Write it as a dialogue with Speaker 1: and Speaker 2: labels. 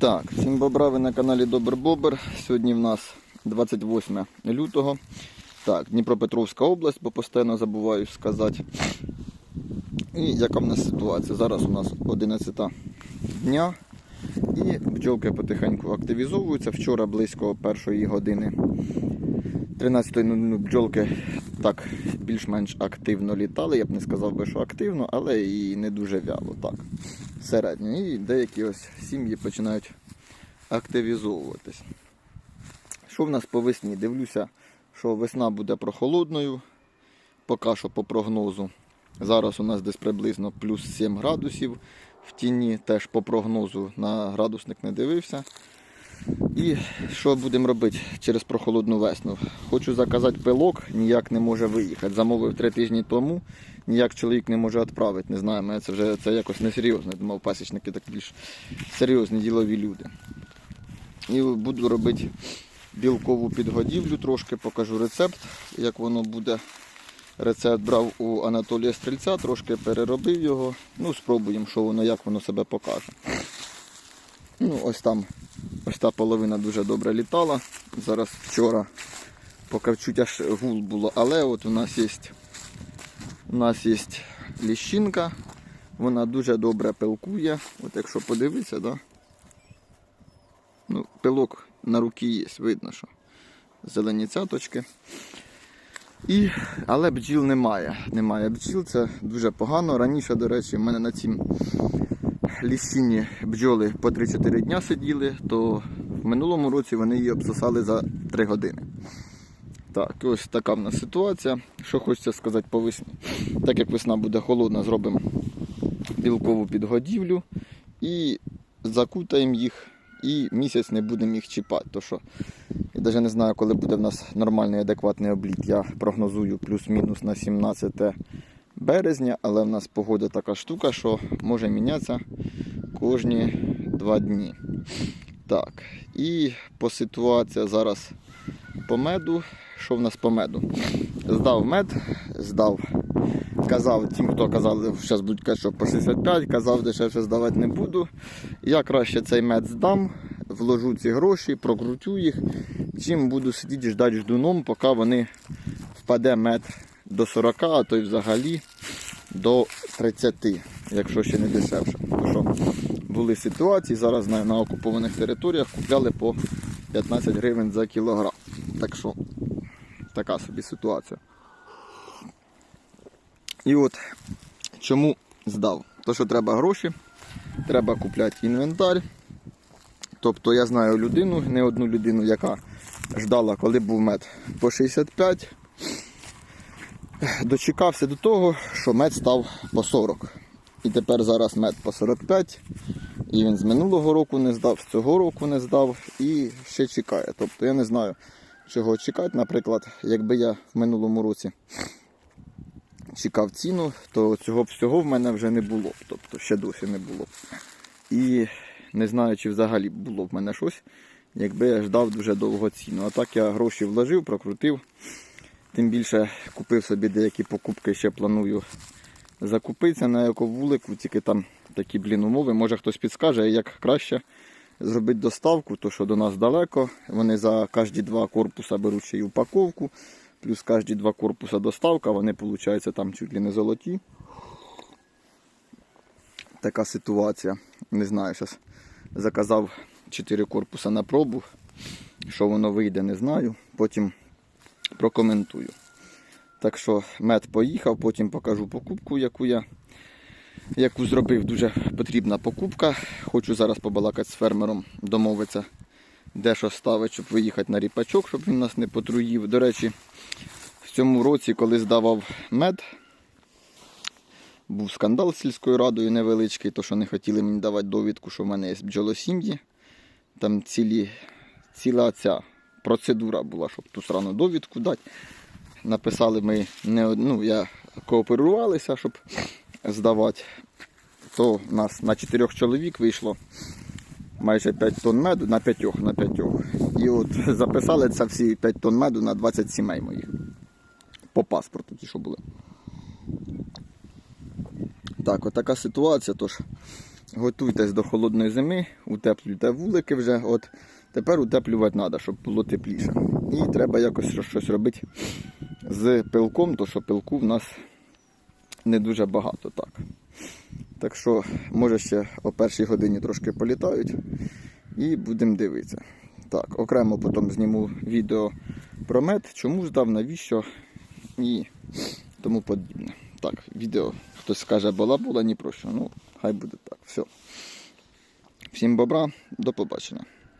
Speaker 1: Так, всім бобра, ви на каналі Добр Бобр. Сьогодні в нас 28 лютого. Так, Дніпропетровська область, бо постійно забуваю сказати. І яка в нас ситуація? Зараз у нас 11 дня. І бджолки потихеньку активізовуються. Вчора близько першої години 13.00 бджолки так більш-менш активно літали. Я б не сказав би, що активно, але і не дуже вяло. Так, середньо. І деякі ось сім'ї починають активізовуватись. Що в нас по весні? Дивлюся, що весна буде прохолодною. Поки що по прогнозу. Зараз у нас десь приблизно плюс 7 градусів в тіні, теж по прогнозу на градусник не дивився. І що будемо робити через прохолодну весну? Хочу заказати пилок, ніяк не може виїхати. Замовив три тижні тому, ніяк чоловік не може відправити. Не знаю, мене це вже це якось несерйозно. Думав, пасічники так більш серйозні ділові люди. І буду робити білкову підгодівлю, трошки покажу рецепт, як воно буде. Рецепт брав у Анатолія Стрільця, трошки переробив його. Ну, спробуємо, що воно, як воно себе покаже. Ну, ось там, ось та половина дуже добре літала. Зараз вчора, поки чуть аж гул було, але от у нас є у нас є ліщинка, вона дуже добре пилкує. От якщо подивитися, да? ну, пилок на руки є, видно, що зелені цяточки. І, але бджіл немає. Немає бджіл, це дуже погано. Раніше, до речі, в мене на цім ліщині бджоли по 3-4 дня сиділи, то в минулому році вони її обсосали за 3 години. Так, ось така в нас ситуація. Що хочеться сказати по весні. Так як весна буде холодна, зробимо білкову підгодівлю і закутаємо їх, і місяць не будемо їх чіпати. То що я навіть не знаю, коли буде в нас нормальний адекватний обліт. Я прогнозую плюс-мінус на 17 березня, але в нас погода така штука, що може мінятися кожні два дні. Так, і по ситуації зараз по меду. Що в нас по меду? Здав мед, здав. Казав тим, хто казали, зараз будуть казати, що по 65, казав, дешевше здавати не буду. Я краще цей мед здам, вложу ці гроші, прокручу їх. Чим буду сидіти ждати ждуном, поки вони впаде мед до 40, а то й взагалі до 30, якщо ще не дешевше. Тому що були ситуації, зараз на, на окупованих територіях купляли по 15 гривень за кілограм. Так що така собі ситуація. І от чому здав? То, що треба гроші, треба купляти інвентар. Тобто я знаю людину, не одну людину, яка ждала, коли був мед по 65. Дочекався до того, що мед став по 40. І тепер зараз мед по 45. І він з минулого року не здав, з цього року не здав і ще чекає. Тобто я не знаю, чого чекати. Наприклад, якби я в минулому році чекав ціну, то цього всього в мене вже не було. Тобто ще досі не було. І не знаю, чи взагалі було в мене щось, якби я ждав дуже довго ціну. А так я гроші вложив, прокрутив. Тим більше купив собі деякі покупки, ще планую закупитися на ековулику, тільки там такі блін умови. Може хтось підскаже, як краще зробити доставку, то що до нас далеко. Вони за кожні два корпуса беруть ще й упаковку, плюс кожні два корпуса доставка, вони виходить там чуть ли не золоті. Така ситуація. Не знаю, зараз заказав 4 корпуса на пробу. Що воно вийде, не знаю. Потім прокоментую. Так що мед поїхав, потім покажу покупку, яку я яку зробив. Дуже потрібна покупка. Хочу зараз побалакати з фермером, домовитися, де що ставить, щоб виїхати на ріпачок, щоб він нас не потруїв. До речі, в цьому році, коли здавав мед, був скандал з сільською радою невеличкий, то що не хотіли мені давати довідку, що в мене є бджолосім'ї. Там цілі, ціла ця процедура була, щоб ту срану довідку дати. Написали ми не од- ну, я кооперувалися, щоб здавати. То у нас на чотирьох чоловік вийшло майже 5 тонн меду на п'ятьох, на п'ятьох. І от записали це всі 5 тонн меду на 20 сімей моїх. По паспорту ті, що були. Так, от така ситуація. Тож готуйтесь до холодної зими, утеплюйте вулики вже. От тепер утеплювати треба, щоб було тепліше. І треба якось щось робити з пилком, то що пилку в нас не дуже багато. Так, так що, може, ще о першій годині трошки політають і будемо дивитися. Так, окремо потім зніму відео про мед, чому здав, навіщо і тому подібне. Так, відео хтось скаже була-була, ні про що. Ну, хай буде так. Все. Всім бобра, до побачення.